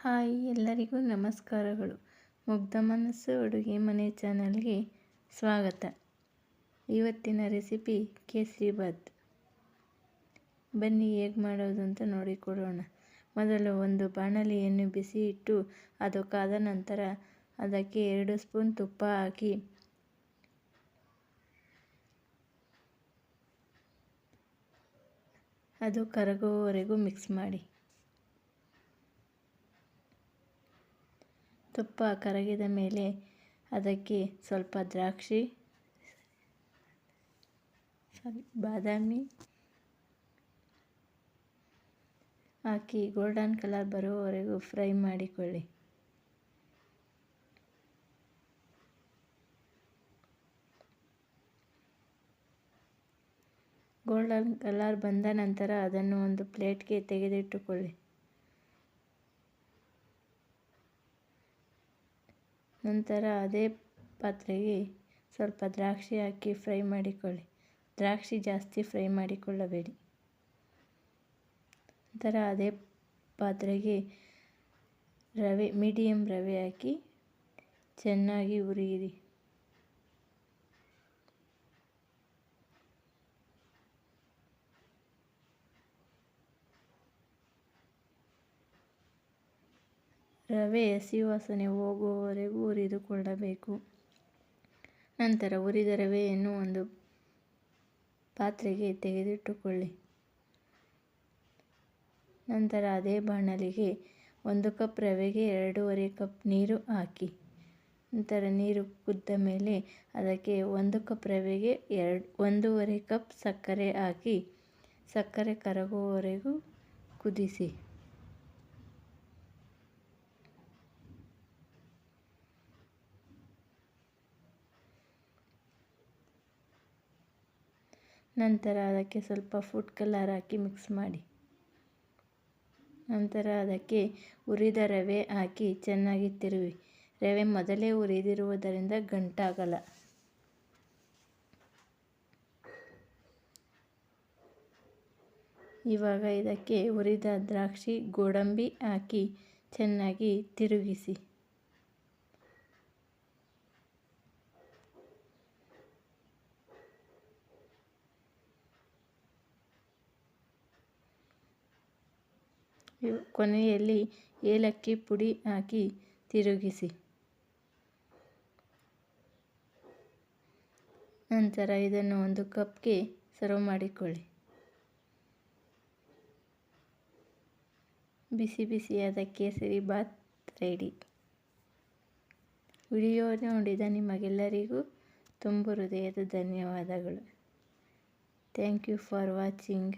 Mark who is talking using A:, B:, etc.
A: Hi ಎಲ್ಲರಿಗೂ ನಮಸ್ಕಾರಗಳು. ಮುಗ್ಧ ಮನಸ್ಸು ಅಡುಗೆ ಮನೆ ಚಾನಲ್ಗೆ ಸ್ವಾಗತ. ಇವತ್ತಿನ ರೆಸಿಪಿ ಕೇಸರಿಬಾತ್ ಬನ್ನಿ ಹೇಗೆ ಮಾಡೋದು ಅಂತ ನೋಡಿಕೊಡೋಣ ಮೊದಲು ಒಂದು ಬಾಣಲಿಯನ್ನು ಬಿಸಿ ಇಟ್ಟು ಅದು ಕಾದ ನಂತರ ಅದಕ್ಕೆ ಎರಡು ಸ್ಪೂನ್ ತುಪ್ಪ ಹಾಕಿ, ಅದು ಕರಗುವವರೆಗೂ ಮಿಕ್ಸ್ ಮಾಡಿ. ತುಪ್ಪ ಕರಗಿದ ಮೇಲೆ ಅದಕ್ಕೆ ಸ್ವಲ್ಪ ದ್ರಾಕ್ಷಿ ಬಾದಾಮಿ ಹಾಕಿ ಗೋಲ್ಡನ್ ಕಲರ್ ಬರುವವರೆಗೂ ಫ್ರೈ ಮಾಡಿಕೊಳ್ಳಿ. ಗೋಲ್ಡನ್ ಕಲರ್ ಬಂದ ನಂತರ ಅದನ್ನು ಒಂದು ಪ್ಲೇಟ್ಗೆ ತೆಗೆದಿಟ್ಟುಕೊಳ್ಳಿ. ನಂತರ ಅದೇ ಪಾತ್ರೆಗೆ ಸ್ವಲ್ಪ ದ್ರಾಕ್ಷಿ ಹಾಕಿ ಫ್ರೈ ಮಾಡಿಕೊಳ್ಳಿ. ದ್ರಾಕ್ಷಿ ಜಾಸ್ತಿ ಫ್ರೈ ಮಾಡಿಕೊಳ್ಳಬೇಡಿ. ನಂತರ ಅದೇ ಪಾತ್ರೆಗೆ ರವೆ ಮೀಡಿಯಮ್ ರವೆ ಹಾಕಿ ಚೆನ್ನಾಗಿ ಹುರಿಯಿರಿ. ರವೆ ಸುವಾಸನೆ ವಾಸನೆ ಹೋಗುವವರೆಗೂ ಹುರಿದುಕೊಳ್ಳಬೇಕು ನಂತರ ಹುರಿದ ರವೆಯನ್ನು ಒಂದು ಪಾತ್ರೆಗೆ ತೆಗೆದಿಟ್ಟುಕೊಳ್ಳಿ. ನಂತರ ಅದೇ ಬಾಣಲಿಗೆ ಒಂದು ಕಪ್ ರವೆಗೆ ಎರಡೂವರೆ ಕಪ್ ನೀರು ಹಾಕಿ. ನಂತರ ನೀರು ಕುದ್ದ ಮೇಲೆ ಅದಕ್ಕೆ ಒಂದು ಕಪ್ ರವೆಗೆ ಎರಡು, ಒಂದೂವರೆ ಕಪ್ ಸಕ್ಕರೆ ಹಾಕಿ. ಸಕ್ಕರೆ ಕರಗುವವರೆಗೂ ಕುದಿಸಿ. ನಂತರ ಅದಕ್ಕೆ ಸ್ವಲ್ಪ ಫುಡ್ ಕಲರ್ ಹಾಕಿ ಮಿಕ್ಸ್ ಮಾಡಿ. ನಂತರ ಅದಕ್ಕೆ ಹುರಿದ ರವೆ ಹಾಕಿ ಚೆನ್ನಾಗಿ ತಿರುವಿ. ರವೆ ಮೊದಲೇ ಹುರಿದಿರುವುದರಿಂದ ಗಂಟಾಗಲ್ಲ. ಇವಾಗ ಇದಕ್ಕೆ ಹುರಿದ ದ್ರಾಕ್ಷಿ, ಗೋಡಂಬಿ ಹಾಕಿ ಚೆನ್ನಾಗಿ ತಿರುಗಿಸಿ. ಕೊನೆಯಲ್ಲಿ ಏಲಕ್ಕಿ ಪುಡಿ ಹಾಕಿ ತಿರುಗಿಸಿ. ನಂತರ ಇದನ್ನು ಒಂದು ಕಪ್ಗೆ ಸರ್ವ್ ಮಾಡಿಕೊಳ್ಳಿ. ಬಿಸಿ ಬಿಸಿಯಾದ ಕೇಸರಿ ಬಾತ್ ರೆಡಿ. ವಿಡಿಯೋ ನೋಡಿದ ನಿಮಗೆಲ್ಲರಿಗೂ ತುಂಬ ಹೃದಯದ ಧನ್ಯವಾದಗಳು. Thank you for watching.